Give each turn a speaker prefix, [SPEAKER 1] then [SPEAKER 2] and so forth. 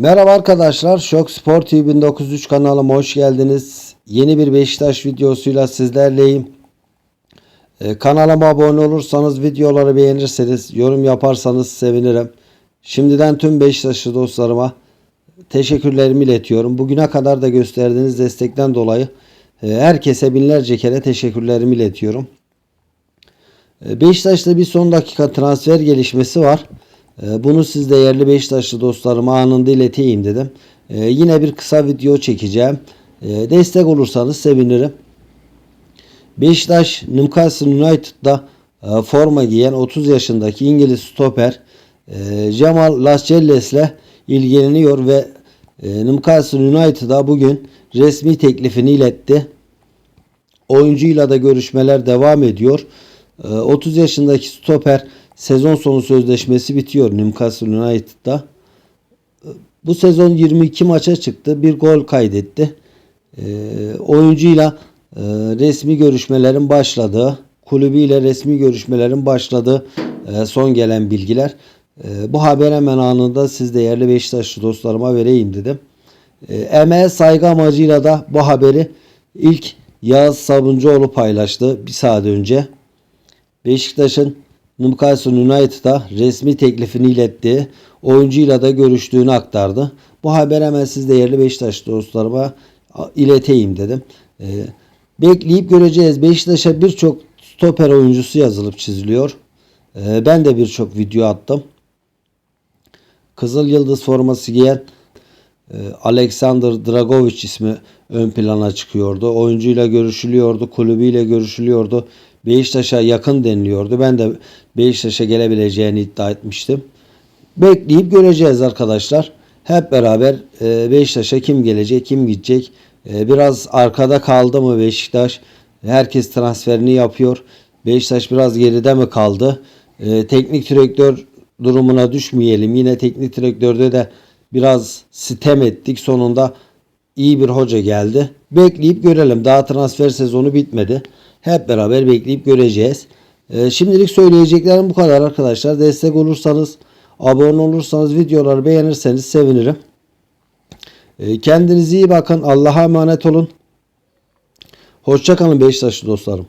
[SPEAKER 1] Merhaba arkadaşlar. Şok Spor TV 1903 kanalıma hoş geldiniz. Yeni bir Beşiktaş videosuyla sizlerleyim. Ee, kanalıma abone olursanız, videoları beğenirseniz, yorum yaparsanız sevinirim. Şimdiden tüm Beşiktaşlı dostlarıma teşekkürlerimi iletiyorum. Bugüne kadar da gösterdiğiniz destekten dolayı e, herkese binlerce kere teşekkürlerimi iletiyorum. E, Beşiktaş'ta bir son dakika transfer gelişmesi var. E, Bunu siz değerli Beşiktaşlı dostlarıma anında ileteyim dedim. E, Yine bir kısa video çekeceğim. E, Destek olursanız sevinirim. Beşiktaş Newcastle United'da e, forma giyen 30 yaşındaki İngiliz stoper e, Cemal Lascelles ile ilgileniyor ve e, Newcastle United'a bugün resmi teklifini iletti. Oyuncuyla da görüşmeler devam ediyor. Ee, 30 yaşındaki stoper sezon sonu sözleşmesi bitiyor Newcastle United'da. Bu sezon 22 maça çıktı. Bir gol kaydetti. Ee, oyuncuyla e, resmi görüşmelerin başladığı, kulübüyle resmi görüşmelerin başladığı e, son gelen bilgiler. E, bu haber hemen anında siz değerli Beşiktaşlı dostlarıma vereyim dedim. E, emeğe saygı amacıyla da bu haberi ilk Yağız Sabuncuoğlu paylaştı bir saat önce. Beşiktaş'ın Newcastle United'a resmi teklifini iletti. Oyuncuyla da görüştüğünü aktardı. Bu haber hemen siz değerli Beşiktaş dostlarıma ileteyim dedim. Ee, bekleyip göreceğiz. Beşiktaş'a birçok stoper oyuncusu yazılıp çiziliyor. Ee, ben de birçok video attım. Kızıl Yıldız forması giyen e, Alexander Dragovic ismi ön plana çıkıyordu. Oyuncuyla görüşülüyordu, kulübüyle görüşülüyordu. Beşiktaş'a yakın deniliyordu. Ben de Beşiktaş'a gelebileceğini iddia etmiştim. Bekleyip göreceğiz arkadaşlar. Hep beraber e, Beşiktaş'a kim gelecek, kim gidecek. E, biraz arkada kaldı mı Beşiktaş? Herkes transferini yapıyor. Beşiktaş biraz geride mi kaldı? E, teknik direktör durumuna düşmeyelim. Yine teknik direktörde de biraz sitem ettik. Sonunda iyi bir hoca geldi. Bekleyip görelim. Daha transfer sezonu bitmedi. Hep beraber bekleyip göreceğiz. Ee, şimdilik söyleyeceklerim bu kadar arkadaşlar. Destek olursanız, abone olursanız, videoları beğenirseniz sevinirim. Ee, kendinize iyi bakın. Allah'a emanet olun. Hoşçakalın Beşiktaşlı dostlarım.